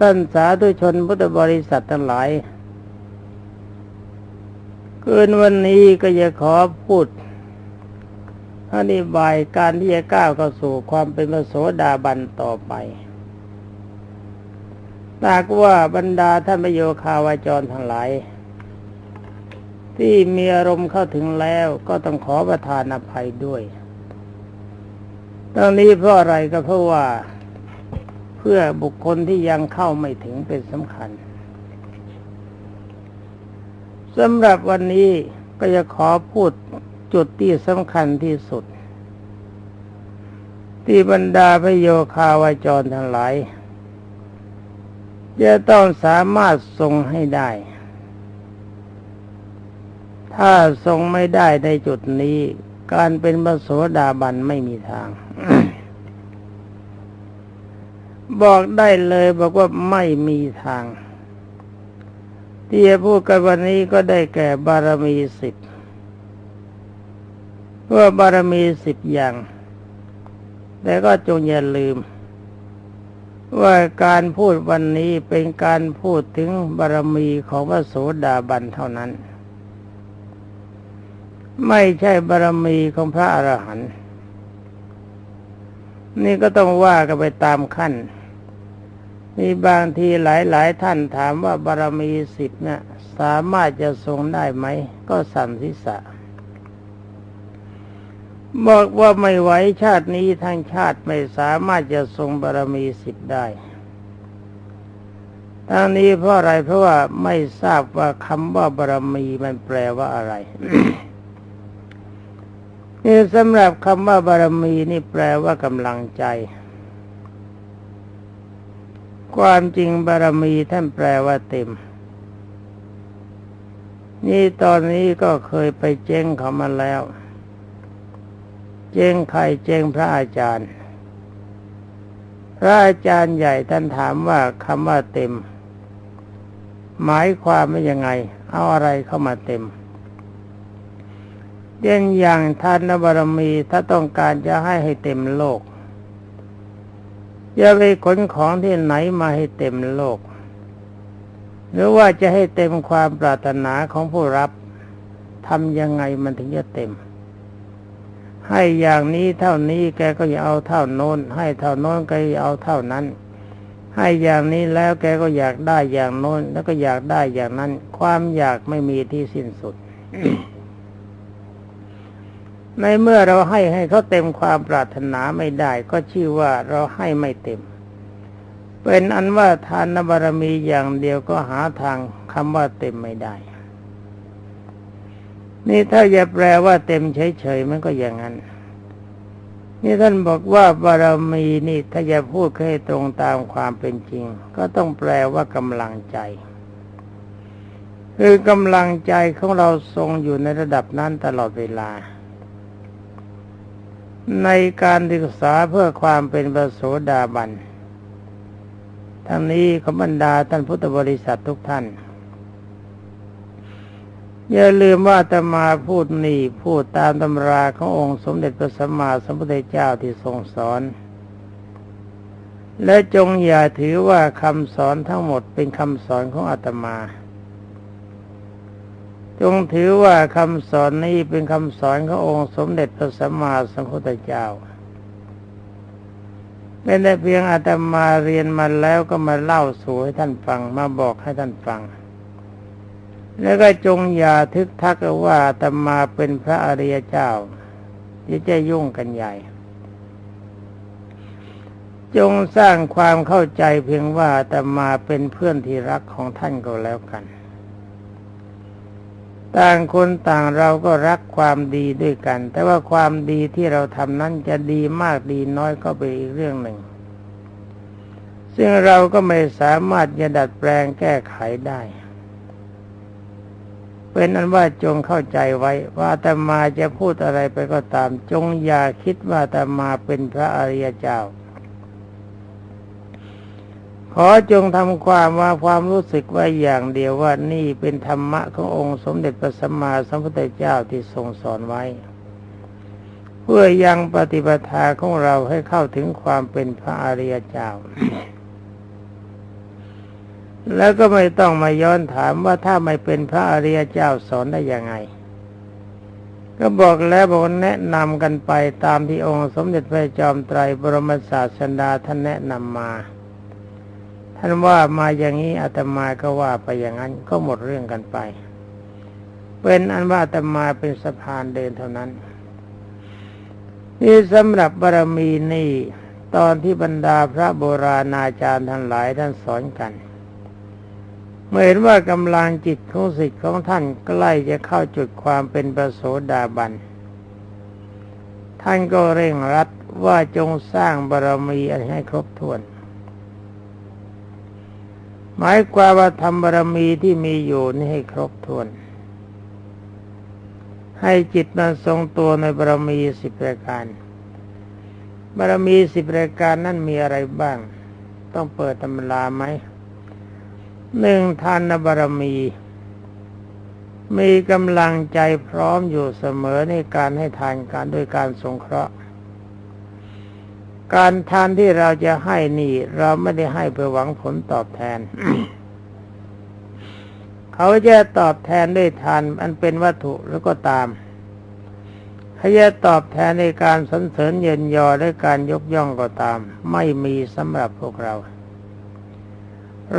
ท่านสาธุชนพุทธบริษัททั้งหลายคืนวันนี้ก็จะขอพูดอธิบายการที่จะก้าวเข้าสู่ความเป็นพระโสดาบันต่อไปตากว่าบรรดาท่านประโยคาวาจรทั้งหลาย ที่มีอารมณ์เข้าถึงแล้วก็ต้องขอประทานอภัยด้วยตรงนี้เพราะอะไรก็เพราะว่า พื่อบุคคลที่ยังเข้าไม่ถึงเป็นสำคัญสำหรับวันนี้ก็จะขอพูดจุดที่สำคัญที่สุด ที่บรรดาพระโยคาวาจรทั้งหลาย จะต้องสามารถทรงให้ได้ ถ้าทรงไม่ได้ในจุดนี้ การเป็นพระโสดาบันไม่มีทาง บอกได้เลยบอกว่าไม่มีทาง ที่จะพูดกันวันนี้ก็ได้แก่บารมีสิบเพื่อบารมีสิบอย่าง แต่ก็จงอย่าลืม ว่าการพูดวันนี้เป็นการพูดถึงบารมีของพระโสดาบันเท่านั้น ไม่ใช่บารมีของพระอรหันต์นี่ก็ต้องว่ากันไปตามขั้น มีบางทีหลายๆ ท่านถามว่าบารมีสิบเนี่ยสามารถจะทรงได้ไหม ก็สั่นศีรษะ บอกว่าไม่ไหวชาตินี้ทั้งชาติไม่สามารถจะทรงบารมีสิบได้ทั้งนี้เพราะอะไรเพราะว่าไม่ทราบว่าคำว่าบารมีมันแปลว่าอะไรนี่สำหรับคำว่าบารมีนี่แปลว่ากำลังใจ ความจริงบารมีท่านแปลว่าเต็ม นี่ตอนนี้ก็เคยไปเจ้งเขามาแล้ว เจ้งใครเจ้งพระอาจารย์ พระอาจารย์ใหญ่ท่านถามว่าคำว่าเต็ม หมายความว่ายังไง เอาอะไรเข้ามาเต็มเด่นอย่างทานบารมีถ้าต้องการจะให้ให้เต็มโลก อย่าไปขนของที่ไหนมาให้เต็มโลก หรือว่าจะให้เต็มความปรารถนาของผู้รับทำยังไงมันถึงจะเต็ม ให้อย่างนี้เท่านี้แกก็อย่าเอาเท่าโน้น ให้เท่าโน้นก็อย่าเอาเท่านั้น ให้อย่างนี้แล้วแกก็อยากได้อย่างโน้น แล้วก็อยากได้อย่างนั้น ความอยากไม่มีที่สิ้นสุด ในเมื่อเราให้ให้เขาเต็มความปรารถนาไม่ได้ ก็ชื่อว่าเราให้ไม่เต็ม เป็นอันว่าทานบารมีอย่างเดียวก็หาทางคำว่าเต็มไม่ได้ นี่ถ้าจะแปลว่าเต็มเฉยๆมันก็อย่างนั้น นี่ท่านบอกว่าบารมีนี่ถ้าจะพูดให้ตรงตามความเป็นจริง ก็ต้องแปลว่ากำลังใจคือกำลังใจของเราทรงอยู่ในระดับนั้นตลอดเวลา ในการศึกษาเพื่อความเป็นพระโสดาบัน ทั้งนี้ขบรรดาท่านพุทธบริษัททุกท่าน อย่าลืมว่าตมาพูดนี่พูดตามตำราขององค์สมเด็จพระสัมมาสัมพุทธเจ้าที่ทรงสอน และจงอย่าถือว่าคำสอนทั้งหมดเป็นคำสอนของอาตมา จงถือว่าคำสอนนี้เป็นคำสอนขององค์สมเด็จพระสัมมาสัมพุทธเจ้าเป็นแต่เพียงอาตมาเรียนมาแล้วก็มาเล่าสู่ให้ท่านฟังมาบอกให้ท่านฟัง แล้วก็จงอย่าทึกทักว่าอาตมาเป็นพระอริยเจ้าจะจะยุ่งกันใหญ่ จงสร้างความเข้าใจเพียงว่าอาตมาเป็นเพื่อนที่รักของท่านก็แล้วกัน ต่างคนต่างเราก็รักความดีด้วยกัน แต่ว่าความดีที่เราทำนั้นจะดีมากดีน้อยก็เป็นอีกเรื่องหนึ่ง ซึ่งเราก็ไม่สามารถจะดัดแปลงแก้ไขได้ เป็นอันว่าจงเข้าใจไว้ว่าตมาจะพูดอะไรไปก็ตาม จงอย่าคิดว่าตมาเป็นพระอริยเจ้า ขอจงทำความว่าความรู้สึกไว้อย่างเดียวว่านี่เป็นธรรมะขององค์สมเด็จพระสัมมาสัมพุทธเจ้าที่ทรงสอนไว้ เพื่อยังปฏิปทาของเราให้เข้าถึงความเป็นพระอริยเจ้า แล้วก็ไม่ต้องมาย้อนถามว่าถ้าไม่เป็นพระอริยเจ้าสอนได้ยังไง ก็บอกแล้วบอกแนะนำกันไปตามที่องค์สมเด็จพระจอมไตรบรมศาสดาท่านแนะนำมา ท่านว่ามาอย่างนี้อาตมาก็ว่าไปอย่างนั้นก็หมดเรื่องกันไป เป็นอันว่าอาตมาเป็นสะพานเดินเท่านั้น นี่สำหรับบารมีนี่ ตอนที่บรรดาพระโบราณอาจารย์ทั้งหลายท่านสอนกันเมื่อเห็นว่ากำลังจิตของสิทธิ์ของท่านใกล้จะเข้าจุดความเป็นประโสดาบัน ท่านก็เร่งรัดว่าจงสร้างบารมีให้ครบถ้วน หมายความว่าทำบารมีที่มีอยู่นี่ให้ครบถ้วน ให้จิตมันทรงตัวในบารมีสิบประการ บารมีสิบประการนั้นมีอะไรบ้าง ต้องเปิดตำราไหมหนึ่งทานบารมี มีกำลังใจพร้อมอยู่เสมอในการให้ทานการโดยการสงเคราะห์ การทานที่เราจะให้นี่ เราไม่ได้ให้เพื่อหวังผลตอบแทน เขาจะตอบแทนด้วยทานอันเป็นวัตถุแล้วก็ตามเขาจะตอบแทนในการสรรเสริญเยินยอและการยกย่องก็ตาม ไม่มีสำหรับพวกเรา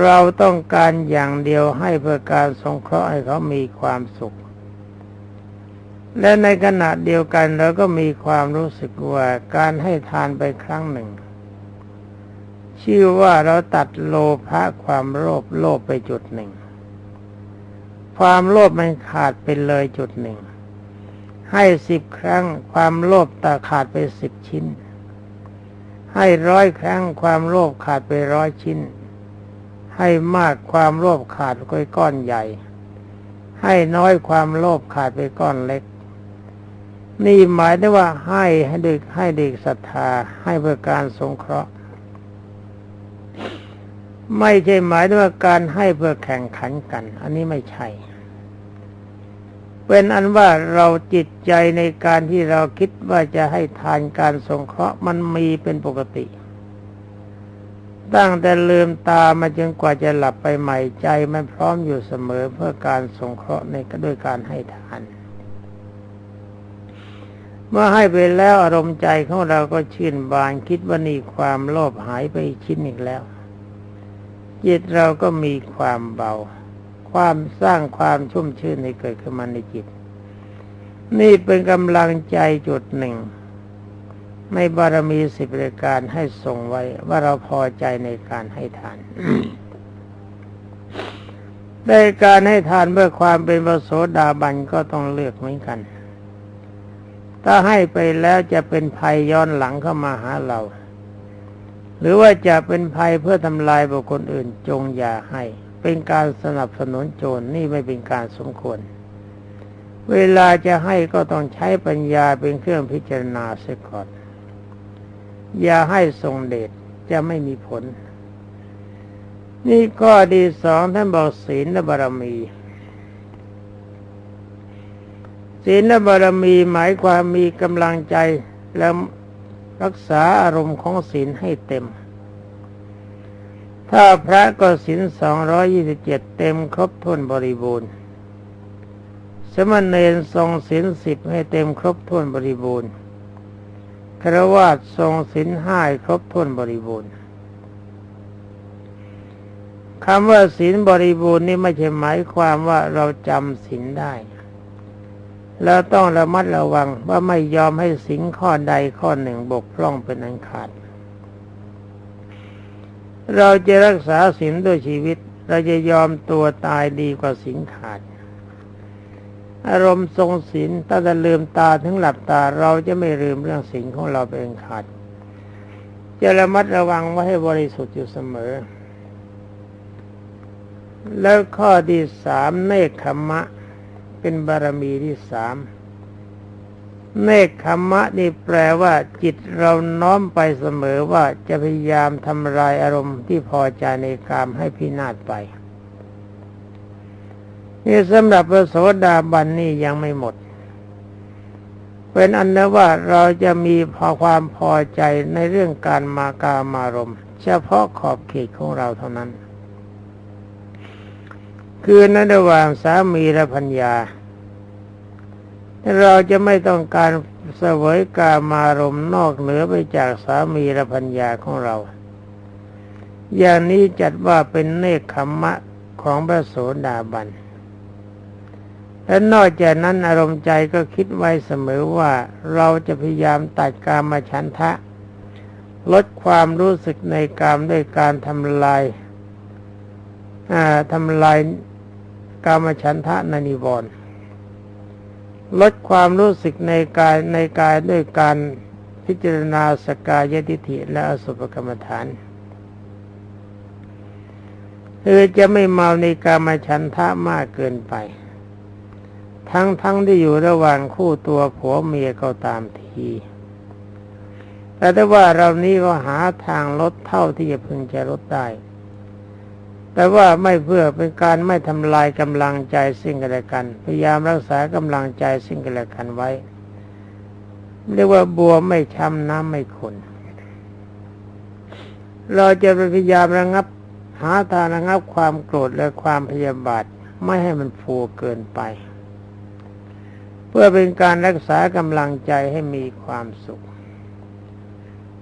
เราต้องการอย่างเดียวให้เพื่อการสงเคราะห์ให้เขามีความสุข และในขณะเดียวกันเราก็มีความรู้สึกว่าการให้ทานไปครั้งหนึ่ง ชื่อว่าเราตัดโลภะความโลภโลภไปจุดหนึ่ง ความโลภมันขาดไปเลยจุดหนึ่ง ให้สิบครั้ง ความโลภตาขาดไปสิบชิ้น ให้ร้อยครั้ง ความโลภขาดไปร้อยชิ้น ให้มากความโลภขาดไปก้อนใหญ่ ให้น้อยความโลภขาดไปก้อนเล็ก นี่หมายถึงว่าให้ให้เด็กให้เด็กศรัทธา ให้เพื่อการสงเคราะห์ ไม่ใช่หมายถึงว่าการให้เพื่อแข่งขันกัน อันนี้ไม่ใช่ เป็นอันว่าเราจิตใจในการที่เราคิดว่าจะให้ทานการสงเคราะห์มันมีเป็นปกติ ตั้งแต่ลืมตามาจนกว่าจะหลับไปใหม่ใจมันพร้อมอยู่เสมอเพื่อการสงเคราะห์ในด้วยการให้ทาน เมื่อให้ไปแล้วอารมณ์ใจของเราก็ชื่นบานคิดว่านี่ความโลภหายไปชิ้นอีกแล้ว จิตเราก็มีความเบา ความสร้างความชุ่มชื่นให้เกิดขึ้นมาในจิต นี่เป็นกำลังใจจุดหนึ่ง ในบารมีสิบรายการให้ส่งไว้ว่าเราพอใจในการให้ทานได้การให้ทานเพื่อความเป็นพระโสดาบันก็ต้องเลือกเหมือนกัน ถ้าให้ไปแล้วจะเป็นภัยย้อนหลังเข้ามาหาเรา หรือว่าจะเป็นภัยเพื่อทำลายบุคคลอื่นจงอย่าให้ เป็นการสนับสนุนโจรนี่ไม่เป็นการสมควร เวลาจะให้ก็ต้องใช้ปัญญาเป็นเครื่องพิจารณาเสียก่อนอย่าให้ทรงเดชจะไม่มีผล นี่ข้อดีสองท่านบอกศีลและบารมี ศีลและบารมีหมายความมีกำลังใจแล้วรักษาอารมณ์ของศีลให้เต็ม ถ้าพระก็ศีลสองร้อยี่สิบเจ็ดเต็มครบถ้วนบริบูรณ์ สมณเณรทรงศีลสิบให้เต็มครบถ้วนบริบูรณ์ครวาสทรงศีลห้าครบถ้วนบริบูรณ์คำว่าศีลบริบูรณ์นี่ไม่ใช่หมายความว่าเราจำศีลได้ แล้วต้องระมัดระวังว่าไม่ยอมให้สิ่งข้อใดข้อหนึ่งบกพร่องเป็นอันขาด เราจะรักษาศีลด้วยชีวิต เราจะยอมตัวตายดีกว่าศีลขาด อารมณ์ทรงศีลตั้งแต่ลืมตาถึงหลับตาเราจะไม่ลืมเรื่องศีลของเราเป็นขาด จะระมัดระวังไว้ให้บริสุทธิ์อยู่เสมอ แล้วข้อที่สามเนคขมะ เป็นบารมีที่สามเนคขมะนี่แปลว่า จิตเราน้อมไปเสมอว่าจะพยายามทำลายอารมณ์ที่พอใจในกามให้พินาศไป นี่สำหรับพระโสดาบันนี่ยังไม่หมด เป็นอันนะว่าเราจะมีพอความพอใจในเรื่องการมากามารมณ์ เฉพาะขอบเขตของเราเท่านั้น คือในระหว่างสามีและพัญญา เราจะไม่ต้องการเสวยกามารมณ์นอกเหนือไปจากสามีและพัญญาของเรา อย่างนี้จัดว่าเป็นเนคขมมะของพระโสดาบันและนอกจากนั้นอารมณ์ใจก็คิดไว้เสมอว่าเราจะพยายามตัดกามฉันทะ ลดความรู้สึกในกามด้วยการทำลายทำลาย กามฉันทะนนิวรณ์ลดความรู้สึกในกายในกายด้วยการพิจารณาสกายทิฐิและอสุภกรรมฐานคือจะไม่เมาในกามฉันทะมากเกินไป ทั้งทั้งที่อยู่ระหว่างคู่ตัวผัวเมียก็ตามที แต่ถ้าว่าเรานี้ก็หาทางลดเท่าที่จะพึงจะลดได้ แต่ว่าไม่เพื่อเป็นการไม่ทำลายกำลังใจสิ่งกันและกัน พยายามรักษากำลังใจสิ่งกันและกันไว้ เรียกว่าบัวไม่ช้ำน้ำไม่ขุนเราจะพยายามระงับ หาทางระงับความโกรธและความพยาบาทไม่ให้มันฟูเกินไป เพื่อเป็นการรักษากำลังใจให้มีความสุข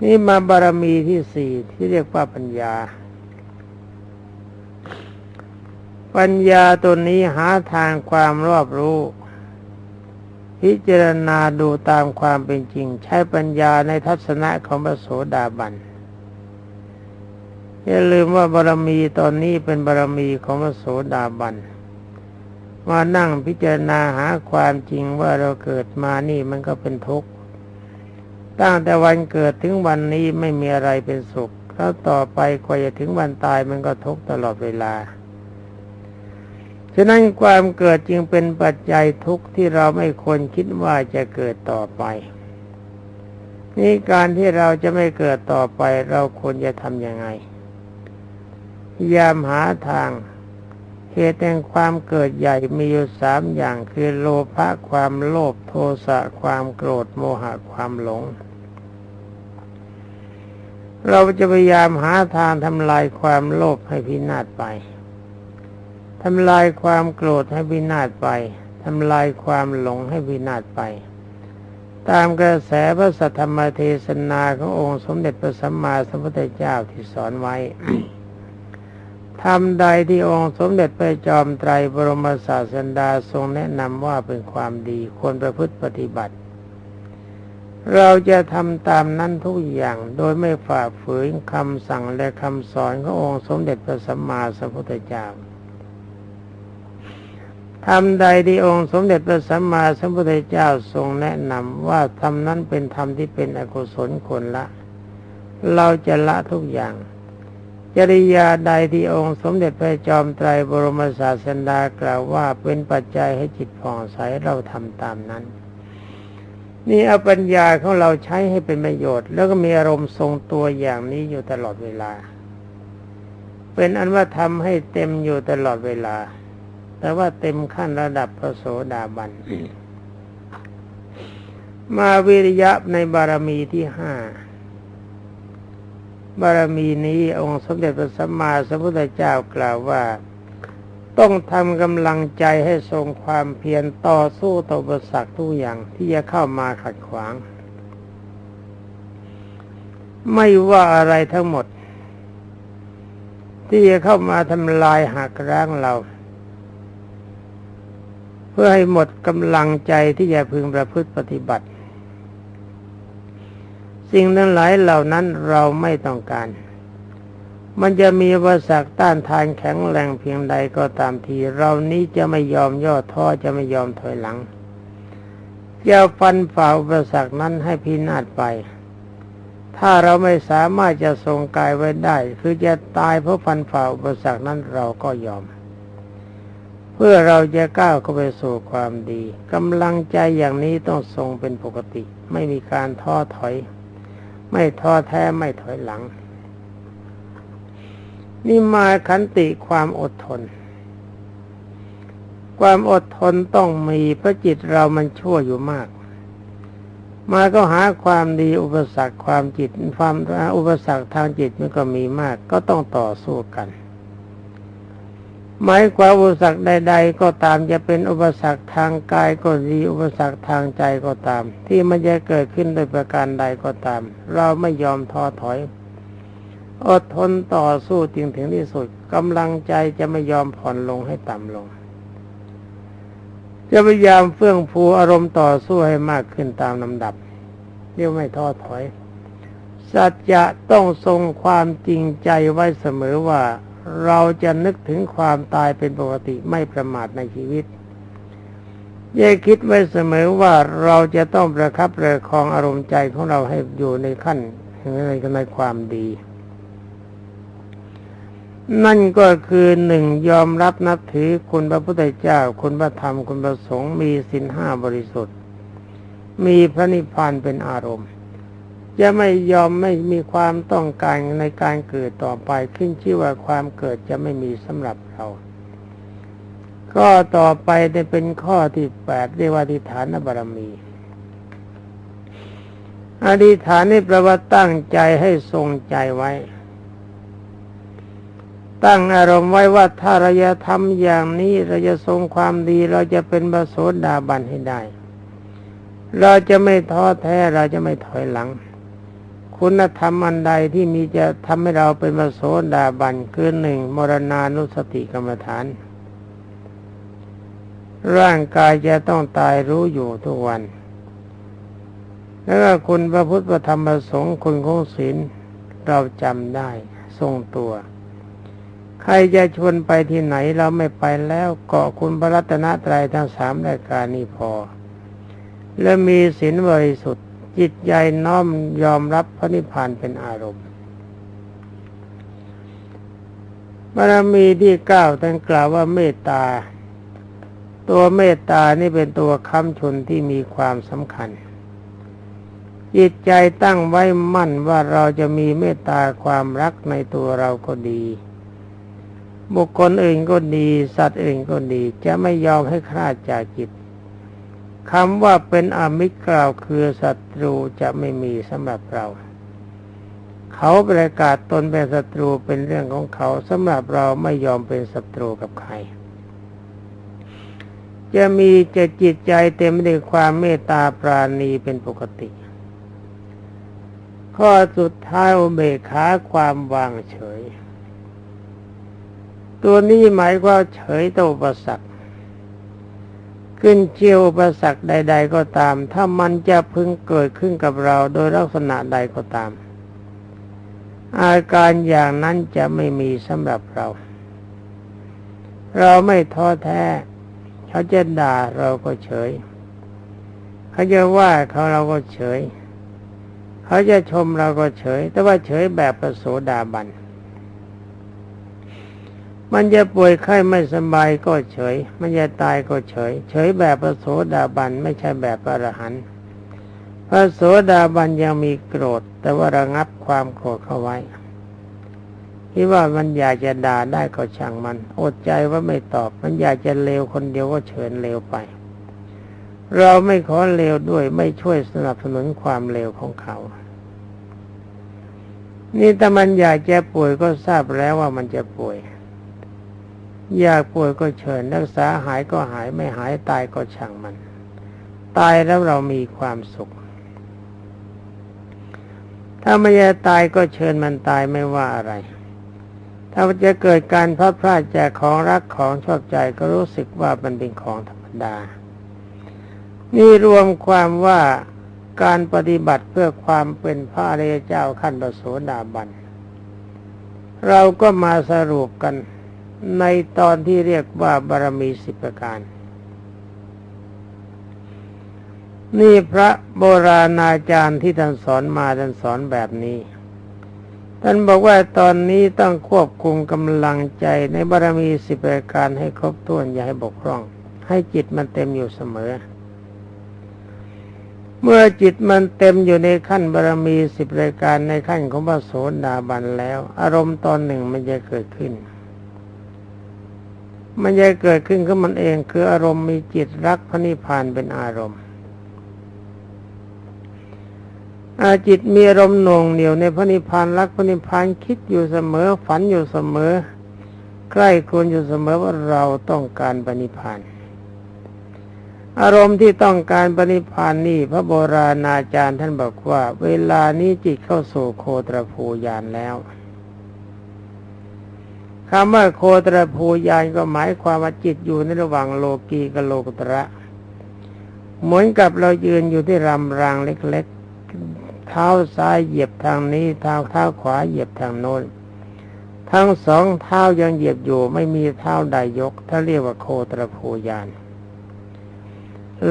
นี่มาบารมีที่สี่ที่เรียกว่าปัญญา ปัญญาตัวนี้หาทางความรอบรู้ พิจารณาดูตามความเป็นจริง ใช้ปัญญาในทัศนะของพระโสดาบันอย่าลืมว่าบารมีตอนนี้เป็นบารมีของพระโสดาบันมานั่งพิจารณาหาความจริงว่าเราเกิดมานี่มันก็เป็นทุกข์ตั้งแต่วันเกิดถึงวันนี้ไม่มีอะไรเป็นสุข แล้วต่อไปกว่าจะถึงวันตายมันก็ทุกข์ตลอดเวลา ฉะนั้นความเกิดจึงเป็นปัจจัยทุกข์ที่เราไม่ควรคิดว่าจะเกิดต่อไป นี่การที่เราจะไม่เกิดต่อไปเราควรจะทำยังไงพยายามหาทางเหตุแห่งความเกิดใหญ่มีอยู่สามอย่างคือโลภะความโลภโทสะความโกรธโมหะความหลง เราจะพยายามหาทางทำลายความโลภให้พินาศไป ทำลายความโกรธให้วินาศไปทำลายความหลงให้วินาศไป ตามกระแสพระสัทธรรมเทศนาขององค์สมเด็จพระสัมมาสัมพุทธเจ้าที่สอนไว้ทำใดที่องค์สมเด็จพระจอมไตรบรมศาสดาทรงแนะนำว่าเป็นความดีควรประพฤติปฏิบัติ เราจะทำตามนั้นทุกอย่างโดยไม่ฝ่าฝืนคำสั่งและคำสอนขององค์สมเด็จพระสัมมาสัมพุทธเจ้า ทำใดที่องค์สมเด็จพระสัมมาสัมพุทธเจ้าทรงแนะนำว่าทำนั้นเป็นธรรมที่เป็นอกุศลคนละ เราจะละทุกอย่าง จริยาใดที่องค์สมเด็จพระจอมไตรบรมศาสดากล่าวว่าเป็นปัจจัยให้จิตผ่องใสเราทำตามนั้น นี่เอาปัญญาของเราใช้ให้เป็นประโยชน์ แล้วก็มีอารมณ์ทรงตัวอย่างนี้อยู่ตลอดเวลา เป็นอันว่าทำให้เต็มอยู่ตลอดเวลา แต่ว่าเต็มขั้นระดับพระโสดาบัน มาวิริยะในบารมีที่ห้าบารมีนี้องค์สมเด็จพระสัมมาสัมพุทธเจ้ากล่าวว่า ต้องทำกำลังใจให้ทรงความเพียรต่อสู้ต่ออุปสรรคทุกอย่างที่จะเข้ามาขัดขวาง ไม่ว่าอะไรทั้งหมด ที่จะเข้ามาทำลายหักร้างเรา พื่อให้หมดกำลังใจที่จะพึงประพฤติปฏิบัติ สิ่งนั้นหลายเหล่านั้นเราไม่ต้องการ มันจะมีวสรรคต้านทานแข็งแรงเพียงใดก็ตามที เรานี้จะไม่ยอมย่อท้อจะไม่ยอมถอยหลังจะฟันฝ่าอุปสรรคนั้นให้พินาศไป ถ้าเราไม่สามารถจะทรงกายไว้ได้ คือจะตายเพราะฟันฝ่าอุปสรรคนั้นเราก็ยอม เพื่อเราจะก้าวเข้าไปสู่ความดีกำลังใจอย่างนี้ต้องทรงเป็นปกติ ไม่มีการท้อถอย ไม่ท้อแท้ไม่ถอยหลัง นี่มาขันติความอดทน ความอดทนต้องมีพระจิตเรามันชั่วอยู่มาก มาก็หาความดีอุปสรรคความจิตความอุปสรรคทางจิตมันก็มีมาก ก็ต้องต่อสู้กัน หมายความอุปสรรคใด ๆ ก็ตามจะเป็นอุปสรรคทางกายก็ดีอุปสรรคทางใจก็ตาม ที่มันจะเกิดขึ้นโดยประการใดก็ตาม เราไม่ยอมท้อถอยอดทนต่อสู้จริงถึงที่สุดกำลังใจจะไม่ยอมผ่อนลงให้ต่ำลง จะพยายามเฟื่องฟูอารมณ์ต่อสู้ให้มากขึ้นตามลำดับเรียกไม่ท้อถอย สัจจะต้องทรงความจริงใจไว้เสมอว่า เราจะนึกถึงความตายเป็นปกติไม่ประมาทในชีวิตอย่าคิดไว้เสมอว่าเราจะต้องประคับประคองอารมณ์ใจของเราให้อยู่ในขั้นในในความดี นั่นก็คือหนึ่งยอมรับนับถือคุณพระพุทธเจ้า คุณพระธรรมคุณพระสงฆ์มีสินห้าบริสุทธิ์ มีพระนิพพานเป็นอารมณ์ จะไม่ยอมไม่มีความต้องการในการเกิดต่อไปขึ้นชื่อว่าความเกิดจะไม่มีสำหรับเรา ก็ต่อไปได้เป็นข้อที่แปดเรียกว่าอธิฐานบารมี อธิฐานนี่แปลว่าตั้งใจให้ทรงใจไว้ ตั้งอารมณ์ไว้ว่าถ้าเราจะทำอย่างนี้เราจะทรงความดีเราจะเป็นบโสดาบันให้ได้ เราจะไม่ท้อแท้เราจะไม่ถอยหลัง คุณธรรมอันใดที่มีจะทำให้เราเป็นบโสดาบันคือหนึ่งมรณานุสติกรรมฐาน ร่างกายจะต้องตายรู้อยู่ทุกวัน แล้วก็คุณพระพุทธธรรมพระสงฆ์คุณของศีลเราจำได้ทรงตัว ใครจะชวนไปที่ไหนเราไม่ไปแล้วเกาะคุณพระรัตนตรัยทั้งสามรายการนี้พอ และมีศีลบริสุทธิ จิตใจน้อมยอมรับพระนิพพานเป็นอารมณ์บารมีที่เก้าท่านกล่าวว่าเมตตา ตัวเมตตานี่เป็นตัวค้ำชนที่มีความสำคัญ จิตใจตั้งไว้มั่นว่าเราจะมีเมตตาความรักในตัวเราก็ดี บุคคลอื่นก็ดี สัตว์อื่นก็ดี จะไม่ยอมให้คลาดจากจิต คำว่าเป็นอมิตรกล่าวคือศัตรูจะไม่มีสำหรับเรา เขาประกาศตนเป็นศัตรูเป็นเรื่องของเขาสำหรับเราไม่ยอมเป็นศัตรูกับใคร จะมีจะจิตใจเต็มไปด้วยความเมตตาปราณีเป็นปกติ ข้อสุดท้ายอุเบกขาความวางเฉย ตัวนี้หมายควาเฉยต่ออุปสรรค ขึ้นเชียวอุปสรรคใด ๆ ก็ตาม ถ้ามันจะพึงเกิดขึ้นกับเราโดยลักษณะใดก็ตาม อาการอย่างนั้นจะไม่มีสำหรับเรา เราไม่ท้อแท้ เขาจะด่าเราก็เฉย เขาจะว่าเขาเราก็เฉย เขาจะชมเราก็เฉย แต่ว่าเฉยแบบประโสดาบัน มันจะป่วยไข้ไม่สบายก็เฉย มันจะตายก็เฉย เฉยแบบประโสดาบันไม่ใช่แบบอรหันต์พระโสดาบันยังมีโกรธ แต่ว่าระงับความโกรธเข้าไว้คิดว่ามันอยากจะด่าได้ก็ช่างมัน อดใจว่าไม่ตอบ มันอยากจะเลวคนเดียวก็เชิญเลวไป เราไม่ขอเลวด้วยไม่ช่วยสนับสนุนความเลวของเขา นี่แต่มันอยากจะป่วยก็ทราบแล้วว่ามันจะป่วย อยากป่วยก็เชิญรักษาหายก็หายไม่หายตายก็ช่างมัน ตายแล้วเรามีความสุข ถ้าไม่จะตายก็เชิญมันตายไม่ว่าอะไร ถ้าจะเกิดการพลาดพลาดจากของรักของชอบใจก็รู้สึกว่ามันเป็นของธรรมดา นี่รวมความว่าการปฏิบัติเพื่อความเป็นพระอริยเจ้าขั้นประโสดาบัน เราก็มาสรุปกัน ในตอนที่เรียกว่าบารมีสิบประการ นี่พระโบราณอาจารย์ที่ท่านสอนมาท่านสอนแบบนี้ ท่านบอกว่าตอนนี้ต้องควบคุมกำลังใจในบารมีสิบประการให้ครบถ้วนอย่าให้บกพร่อง ให้จิตมันเต็มอยู่เสมอ เมื่อจิตมันเต็มอยู่ในขั้นบารมีสิบรายการในขั้นของพระโสดาบันแล้ว อารมณ์ตอนหนึ่งมันจะเกิดขึ้น มันจะเกิดขึ้นขึ้นมันเอง คืออารมณ์มีจิตรักพระนิพพานเป็นอารมณ์อาจิตมีอารมณ์หน่วงเหนียวในพระนิพพานรักพระนิพพานคิดอยู่เสมอฝันอยู่เสมอ ใกล้ควรอยู่เสมอว่าเราต้องการปณิพานอารมณ์ที่ต้องการปณิพานนี่พระโบราณอาจารย์ท่านบอกว่า เวลานี้จิตเข้าสู่โคตรภูยานแล้ว คำว่าโคตรภูยานก็หมายความว่าจิตอยู่ในระหว่างโลกีกับโลกุตระ เหมือนกับเรายืนอยู่ที่รำรางเล็กๆ เท้าซ้ายเหยียบทางนี้เท้าเท้าขวาเหยียบทางโน้น ทั้งสองเท้ายังเหยียบอยู่ไม่มีเท้าใดยก ถ้าเรียกว่าโคตรภูยาน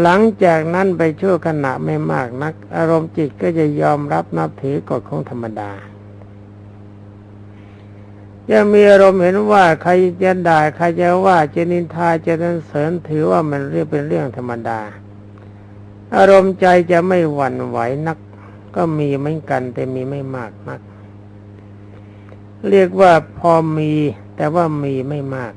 หลังจากนั้นไปชั่วขณะไม่มากนัก อารมณ์จิตก็จะยอมรับนับถือกฎของธรรมดา ยังมีอารมณ์เห็นว่าใครจะด่าใครจะว่าจะนินทาจะสรรเสริญถือว่ามันเรียกเป็นเรื่องธรรมดา อารมณ์ใจจะไม่หวั่นไหวนัก ก็มีเหมือนกันแต่มีไม่มากนัก เรียกว่าพอมีแต่ว่ามีไม่มาก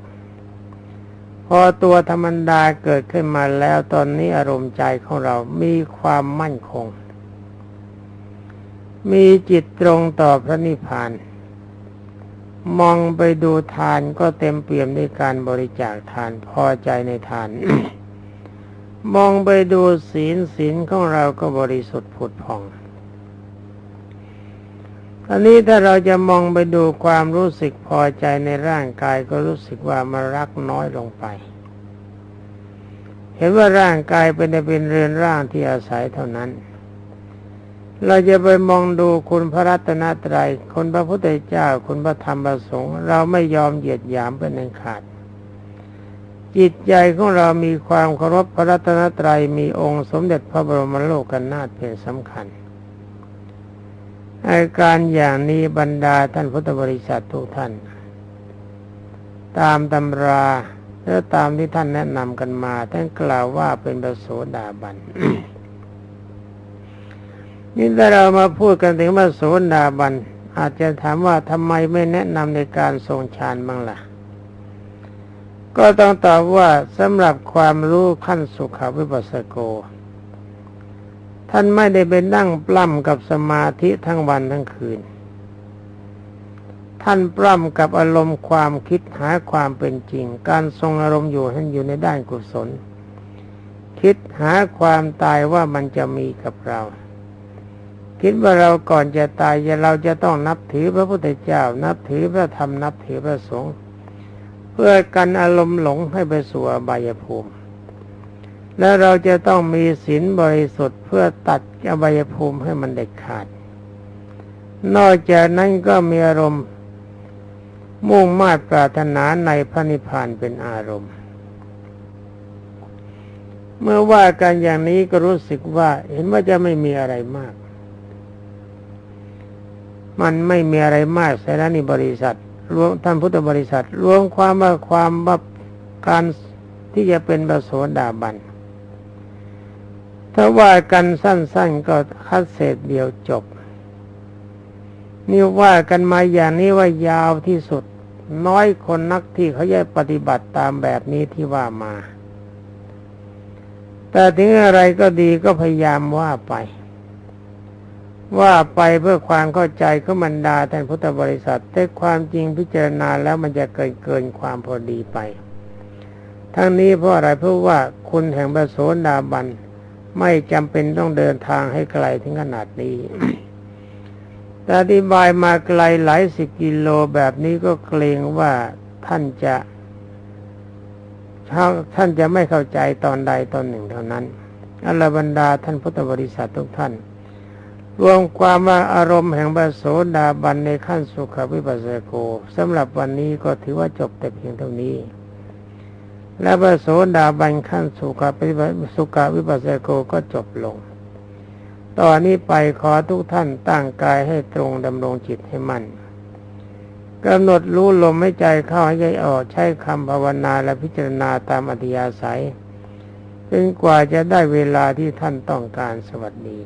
พอตัวธรรมดาเกิดขึ้นมาแล้วตอนนี้อารมณ์ใจของเรามีความมั่นคง มีจิตตรงต่อพระนิพพาน มองไปดูทานก็เต็มเปี่ยมด้วยการบริจาคทานพอใจในทาน มองไปดูศีลศีลของเราก็บริสุทธิ์ผุดผ่องอันนี้ถ้าเราจะมองไปดูความรู้สึกพอใจในร่างกายก็รู้สึกว่ามันรักน้อยลงไป เห็นว่าร่างกายเป็นแต่เป็นเรือนร่างที่อาศัยเท่านั้น เราจะไปมองดูคุณพระรัตนตรัยคุณพระพุทธเจ้า คุณพระธรรมประสงค์ เราไม่ยอมเหยียดหยามเป็นอันขาด จิตใจของเรามีความเคารพพระรัตนตรัยมีองค์สมเด็จพระบรมโลกนาถเป็นสำคัญอาการอย่างนี้บรรดาท่านพุทธบริษัททุกท่าน ตามตำราและตามที่ท่านแนะนำกันมาท่านกล่าวว่าเป็นประโสดาบัน นี่ถ้าเรามาพูดกันถึงว่าโสดาบัน อาจจะถามว่าทำไมไม่แนะนำในการทรงฌานบ้างล่ะ ก็ต้องตอบว่าสำหรับความรู้ขั้นสุขวิปัสสโก ท่านไม่ได้ไปนั่งปล้ำกับสมาธิทั้งวันทั้งคืน ท่านปล้ำกับอารมณ์ความคิดหาความเป็นจริง การทรงอารมณ์อยู่ท่านอยู่ในด้านกุศล คิดหาความตายว่ามันจะมีกับเรา คิดว่าเราก่อนจะตายเราจะต้องนับถือพระพุทธเจ้า นับถือพระธรรมนับถือพระสงฆ์เพื่อกันอารมณ์หลงให้ไปสู่อบายภูมิ และเราจะต้องมีศีลบริสุทธิ์เพื่อตัดอบายภูมิให้มันเด็ดขาด นอกจากนั้นก็มีอารมณ์มุ่งมา่ปรารถนาในพระนิพพานเป็นอารมณ์ เมื่อว่ากันอย่างนี้ก็รู้สึกว่าเห็นว่าจะไม่มีอะไรมาก มันไม่มีอะไรมากสาระนิบริษัทรวมท่านพุทธบริษัท รวมความว่าความว่าการที่จะเป็นประโสดาบันถ้าว่ากันสั้น ๆก็คัดเศษเดียวจบ นี่ว่ากันมาอย่างนี้ว่ายาวที่สุด น้อยคนนักที่เขาจะปฏิบัติตามแบบนี้ที่ว่ามา แต่ถึงอะไรก็ดีก็พยายามว่าไป ว่าไปเพื่อความเข้าใจของบรรดาแทนพุทธบริษัท แต่ความจริงพิจารณาแล้วมันจะเกินเกินความพอดีไป ทั้งนี้เพราะอะไรเพราะว่าคุณแห่งประโสดาบันไม่จำเป็นต้องเดินทางให้ไกลถึงขนาดนี้แต่อธิบายมาไกลหลายสิบกิโลแบบนี้ก็เกรงว่าท่านจะท่านจะไม่เข้าใจตอนใดตอนหนึ่งเท่านั้นอัลบรรดาท่านพุทธบริษัททุกท่าน รวมความว่าอารมณ์แห่งบาโสดาบันในขั้นสุขวิปัสสโกสำหรับวันนี้ก็ถือว่าจบแต่เพียงเท่านี้ และบาโสดาบันขั้นสุขวิปัสสุขวิปัสสโกก็จบลง ตอนนี้ไปขอทุกท่านตั้งกายให้ตรงดำรงจิตให้มั่นกำหนดรู้ลมให้ใจเข้าให้ใจออกใช้คำภาวนาและพิจารณาตามอัธยาศัยจนกว่าจะได้เวลาที่ท่านต้องการสวัสดี